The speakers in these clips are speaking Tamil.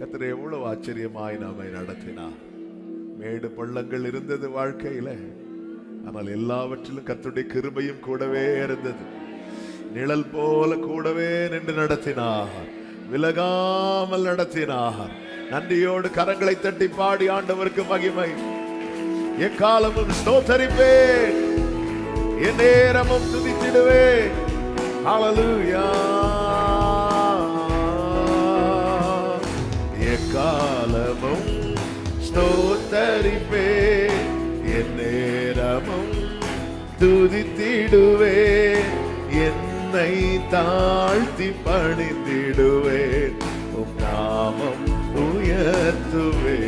கத்திர எவ்வளவு ஆச்சரியமாய் நாமை நடத்தினார் மேடு பள்ளங்கள் இருந்தது வாழ்க்கையில. ஆனால் எல்லாவற்றிலும் கத்துடைய கிருபையும் கூடவே இருந்தது. நிழல் போல கூடவே நின்று நடத்தினார் விலகாமல் நடத்தினார் நன்றியோடு கரங்களை தட்டி பாடி ஆண்டவருக்கு மகிமை. எக்காலமும் ஸ்தோத்தரிப்பேன். என் நேரமும் துதித்திடுவேன். ஹalleluya துதிப்பே என் துதித்திடுவே. என்னை தாழ்த்தி பணிந்திடுவேன் உம் நாமம் உயர்த்துவே.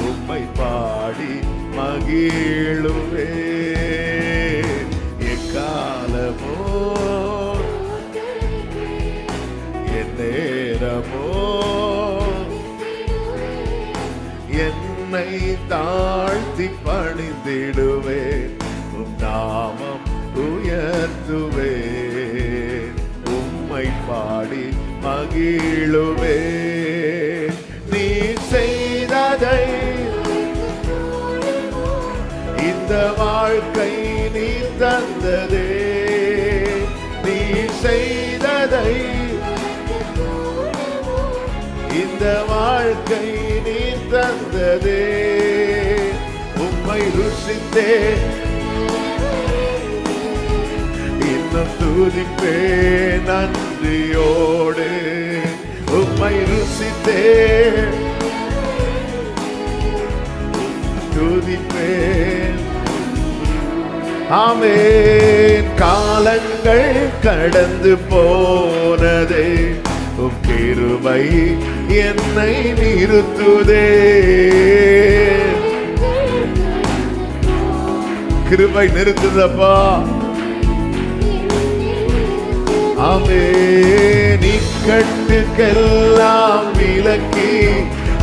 உம்மை பாடி மகிழுவே. பணிந்திடுவேன் உம் நாமம் உயர்த்துவேன். உம்மை பாடி மகிழுவேன். நீ செய்ததை இந்த வாழ்க்கை நீ தந்ததே. நீ செய்ததை இந்த வாழ்க்கை நீ தந்ததே. உம்மை ருசித்தே இன்னும் துதிப்பே நன்றியோடு. உம்மை ருசித்தே துதிப்பேன். ஆமேன். காலங்கள் கடந்து போனதே உம் கிருபை என்னை நிறுத்துதே. கிருபை நிறுத்துதப்பா நீ கட்டுக்கெல்லாம் விலக்கி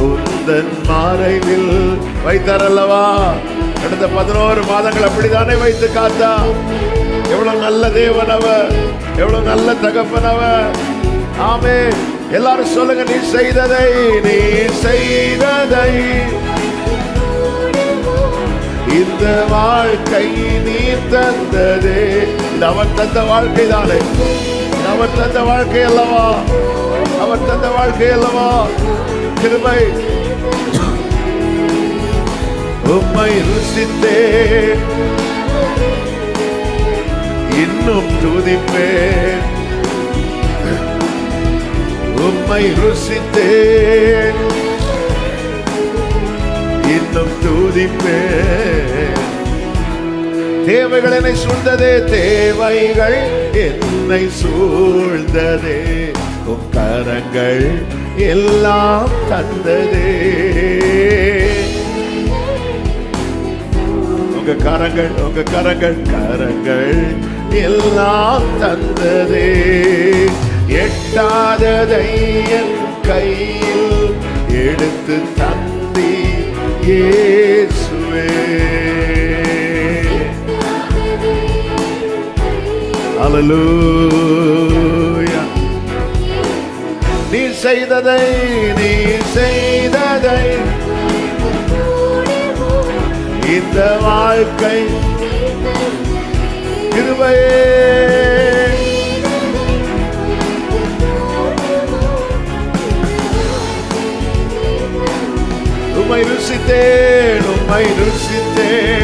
உந்தன் மாறைவில் வைத்தாரல்லவா? அடுத்த பதினோரு மாதங்கள் அப்படித்தானே வைத்து காத்தா? எவ்வளவு நல்ல தேவன் அவர் எவ்வளவு நல்ல தகப்பன் அவர். ஆமே எல்லாரும் சொல்லுங்க நீ செய்ததை நீ செய்ததை. இந்த வாழ்க்கை நீ தந்ததே. அவர் தந்த வாழ்க்கை தானே. அவர் தந்த வாழ்க்கை அல்லவா? அவர் தந்த வாழ்க்கை அல்லவா? கிருபை. உம்மை ருசித்தே இன்னும் துதிப்பேன். உம்மை ருசித்தேன். இன்னும் துதிப்பேன் தேவைகள் என்னை சூழ்ந்ததே தேவைகள் என்னை சூழ்ந்ததே. உம் கரங்கள் எல்லாம் தந்ததே. உங்க கரங்கள் உங்க கரங்கள் கரங்கள் எல்லாம் தந்ததே. எட்டாததை என் கையில் எடுத்து தந்தி ஏ அலலூயா நீ செய்ததை நீ செய்ததை. இந்த வாழ்க்கை கிருபையே. உம்மை ருசித்தேன் உம்மை ருசித்தேன்.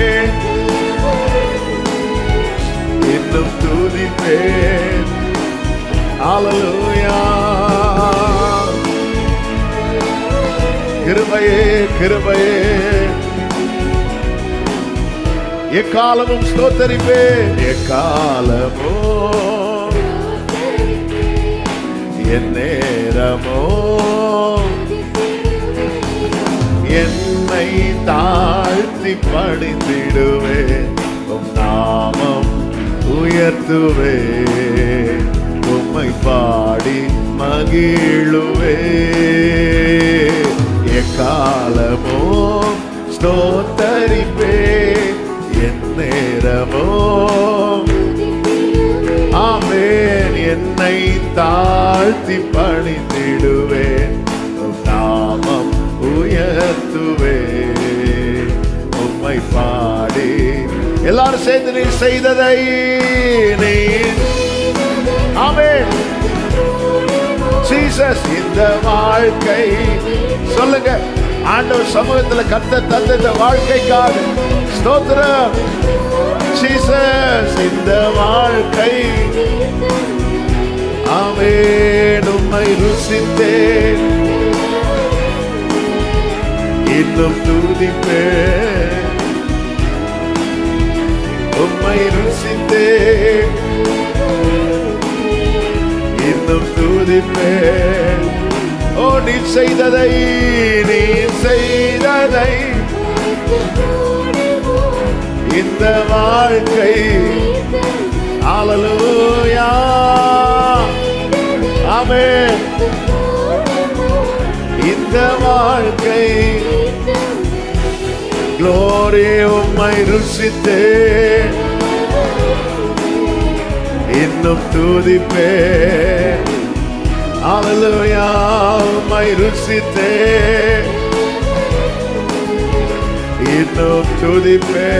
துதிப்பேன் ஹalleluya கிருபையே கிருபையே. எக்காலமும் ஸ்தோத்தரிப்பேன் எக்காலமோ? என் நேரமோ? என்னை தாழ்த்தி பணிந்திடுவேன் நாமம் உயர்த்துவே. உம்மை பாடி மகிழுவே. எக்காலமோ ஸ்தோத்தரிப்பே. என் நேரமோ ஆமேன். என்னை தாழ்த்தி பணிந்திடுவேன். நாமம் உயர்த்துவே. எல்லாரும் சேர்ந்து நீ செய்ததை நீ ஆமென். ஜீசஸ் இந்த வாழ்க்கை. சொல்லுங்க. ஆண்டவர் சமூகத்தில் கத்த தந்த இந்த வாழ்க்கைக்காக ஸ்தோத்திரம். ஜீசஸ் இந்த வாழ்க்கை. ஆமென் உம்மை ருசித்தேன். இன்னும் துதிப்பேன். உம்மை ருசித்தே இன்னும் துதிப்பேன். ஓ நீ செய்ததை நீ செய்ததை. இந்த வாழ்க்கை ஆலலூயா ஆமென். இந்த வாழ்க்கை glory உம்மை ருசித்தே இன்னும் தூதிப்பே Hallelujah உம்மை ருசித்தே இன்னும் துதிப்பே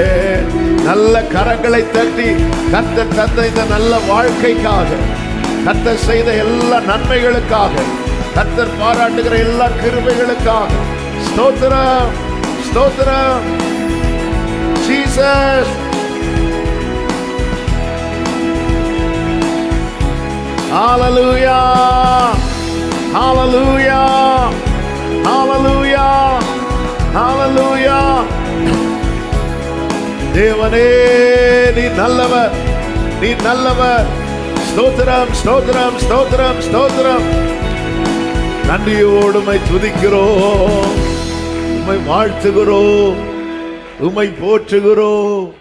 நல்ல கரங்களை தட்டி கத்த தந்த இந்த நல்ல வாழ்க்கைக்காக கத்த செய்த எல்லா நன்மைகளுக்காக கத்தர் பாராட்டுகிற எல்லா கிருமைகளுக்காக ஸ்தோத்திரம். ஸ்தோத்திரம் Jesus Hallelujah. Hallelujah. Hallelujah. Hallelujah. தேவனே நீ நல்லவர் நீ நல்லவர் ஸ்தோத்திரம் ஸ்தோத்திரம் ஸ்தோத்திரம் ஸ்தோத்திரம் நன்றியோடு உம்மை துதிக்கிறோம் உம்மை வாழ்த்துகிறோம். உம்மை போற்றுகிறோம்.